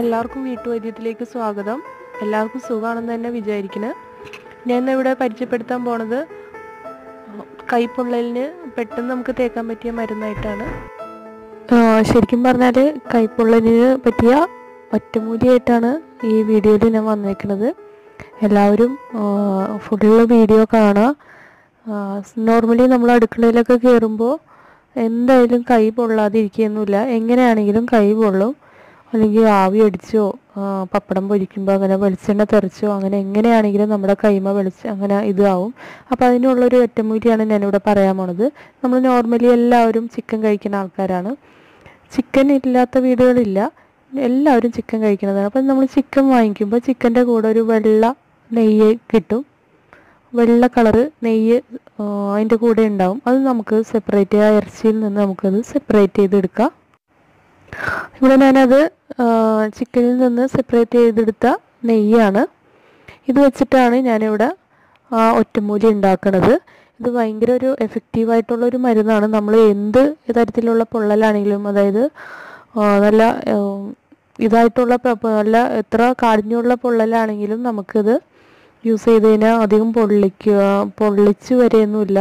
എല്ലാവർക്കും വീട്ടുവൈദ്യത്തിലേക്ക് സ്വാഗതം. എല്ലാവർക്കും സുഖമാണെന്ന് തന്നെ വിചാരിക്കുന്നത് ഞാൻ ഇവിടെ പരിചയപ്പെടുത്താൻ പോണത് കൈപ്പൊള്ളലിന് പെട്ടെന്ന് നമുക്ക് തേക്കാൻ പറ്റിയ മരുന്നായിട്ടാണ്. ശരിക്കും പറഞ്ഞാൽ കൈപ്പൊള്ളലിന് പറ്റിയ ഒറ്റമൂലിയായിട്ടാണ് ഈ വീഡിയോയിൽ ഞാൻ വന്നേക്കുന്നത് എല്ലാവരും ഫുള്ള് വീഡിയോ കാണുക. നോർമലി നമ്മൾ അടുക്കളയിലൊക്കെ കയറുമ്പോൾ എന്തായാലും കൈ പൊള്ളാതിരിക്കുകയൊന്നുമില്ല. എങ്ങനെയാണെങ്കിലും കൈ പൊള്ളും. അല്ലെങ്കിൽ ആവി അടിച്ചോ പപ്പടം പൊരിക്കുമ്പോൾ അങ്ങനെ വെളിച്ചെണ്ണ തെറിച്ചോ അങ്ങനെ എങ്ങനെയാണെങ്കിലും നമ്മുടെ കൈമ വെളിച്ച അങ്ങനെ ഇതാവും. അപ്പോൾ അതിനുള്ളൊരു ഒറ്റമൂലിയാണ് ഞാനിവിടെ പറയാൻ പോണത്. നമ്മൾ നോർമലി എല്ലാവരും ചിക്കൻ കഴിക്കുന്ന ആൾക്കാരാണ്. ചിക്കൻ ഇല്ലാത്ത വീടുകളില്ല. എല്ലാവരും ചിക്കൻ കഴിക്കുന്നതാണ്. അപ്പം നമ്മൾ ചിക്കൻ വാങ്ങിക്കുമ്പോൾ ചിക്കന്റെ കൂടെ ഒരു വെള്ള നെയ്യ് കിട്ടും. വെള്ള കളറ് നെയ്യ് അതിന്റെ കൂടെ ഉണ്ടാവും. അത് നമുക്ക് സെപ്പറേറ്റ് ആ ഇറച്ചിയിൽ നിന്ന് നമുക്കത് സെപ്പറേറ്റ് ചെയ്തെടുക്കാം. ഇവിടെ ഞാനത് ചിക്കനിൽ നിന്ന് സെപ്പറേറ്റ് ചെയ്തെടുത്ത നെയ്യാണ്. ഇത് വെച്ചിട്ടാണ് ഞാനിവിടെ ഒറ്റമൂലി ഉണ്ടാക്കുന്നത് ഇത് ഭയങ്കര ഒരു എഫക്റ്റീവായിട്ടുള്ള ഒരു മരുന്നാണ്. നമ്മൾ എന്ത് തരത്തിലുള്ള പൊള്ളലാണെങ്കിലും അതായത് നല്ല ഇതായിട്ടുള്ള നല്ല എത്ര കാഠിന്യമുള്ള പൊള്ളലാണെങ്കിലും നമുക്കിത് യൂസ് ചെയ്ത് കഴിഞ്ഞാൽ അധികം പൊള്ളിക്കുക പൊള്ളിച്ച് വരെയൊന്നുമില്ല.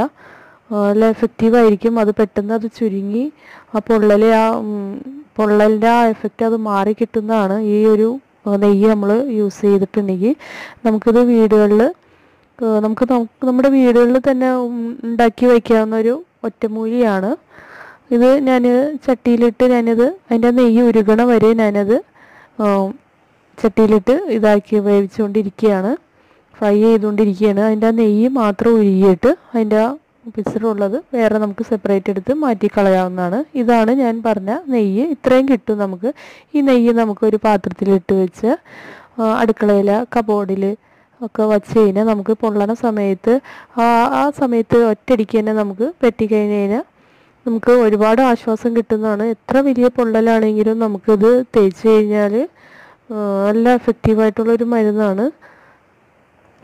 നല്ല എഫക്റ്റീവ് ആയിരിക്കും. അത് പെട്ടെന്ന് അത് ചുരുങ്ങി ആ പൊള്ളൽ ആ പൊള്ളലിന്റെ ആ എഫക്റ്റ് അത് മാറി കിട്ടുന്നതാണ് ഈ ഒരു നെയ്യ് നമ്മൾ യൂസ് ചെയ്തിട്ടുണ്ടെങ്കിൽ. നമുക്കിത് വീടുകളിൽ നമുക്ക് നമുക്ക് നമ്മുടെ വീടുകളിൽ തന്നെ ഉണ്ടാക്കി വയ്ക്കാവുന്ന ഒരു ഒറ്റമൂലിയാണ്. ഇത് ഞാൻ ചട്ടിയിലിട്ട് ഞാനിത് അതിന്റെ നെയ്യ് ഉരുകണ വരെ ഞാനത് ചട്ടിയിലിട്ട് ഇതാക്കി വേവിച്ചുകൊണ്ടിരിക്കുകയാണ്. ഫ്രൈ ചെയ്തുകൊണ്ടിരിക്കുകയാണ്. അതിന്റെ ആ നെയ്യ് മാത്രം ഉരുകിയിട്ട് അതിന്റെ ആ പിസറുള്ളത് വേറെ നമുക്ക് സെപ്പറേറ്റ് എടുത്ത് മാറ്റി കളയാവുന്നതാണ്. ഇതാണ് ഞാൻ പറഞ്ഞ നെയ്യ്. ഇത്രയും കിട്ടും നമുക്ക്. ഈ നെയ്യ് നമുക്ക് ഒരു പാത്രത്തിലിട്ട് വെച്ച് അടുക്കളയിൽ കബോർഡിൽ ഒക്കെ വച്ച് കഴിഞ്ഞാൽ നമുക്ക് പൊള്ളണ സമയത്ത് ആ ആ സമയത്ത് ഒറ്റയടിക്ക് തന്നെ നമുക്ക് പെട്ടിക്കഴിഞ്ഞ് കഴിഞ്ഞാൽ നമുക്ക് ഒരുപാട് ആശ്വാസം കിട്ടുന്നതാണ്. എത്ര വലിയ പൊള്ളലാണെങ്കിലും നമുക്കിത് തേച്ച് കഴിഞ്ഞാൽ നല്ല എഫക്റ്റീവായിട്ടുള്ളൊരു മരുന്നാണ്.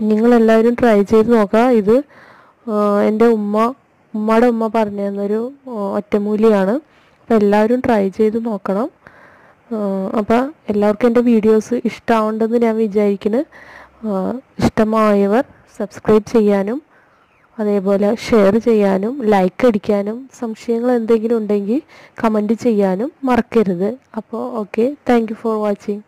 നിങ്ങളെല്ലാവരും ട്രൈ ചെയ്ത് നോക്കുക ഇത് എന്റെ ഉമ്മ ഉമ്മയുടെ ഉമ്മ പറഞ്ഞു തന്നൊരു ഒറ്റമൂലിയാണ്. അപ്പം എല്ലാവരും ട്രൈ ചെയ്ത് നോക്കണം. അപ്പം എല്ലാവർക്കും എന്റെ വീഡിയോസ് ഇഷ്ടമാവുണ്ടെന്ന് ഞാൻ വിചാരിക്കുന്നു. ഇഷ്ടമായവർ സബ്സ്ക്രൈബ് ചെയ്യാനും അതേപോലെ ഷെയർ ചെയ്യാനും ലൈക്ക് അടിക്കാനും സംശയങ്ങൾ എന്തെങ്കിലും ഉണ്ടെങ്കിൽ കമന്റ് ചെയ്യാനും മറക്കരുത്. അപ്പോൾ ഓക്കെ താങ്ക് ഫോർ വാച്ചിങ്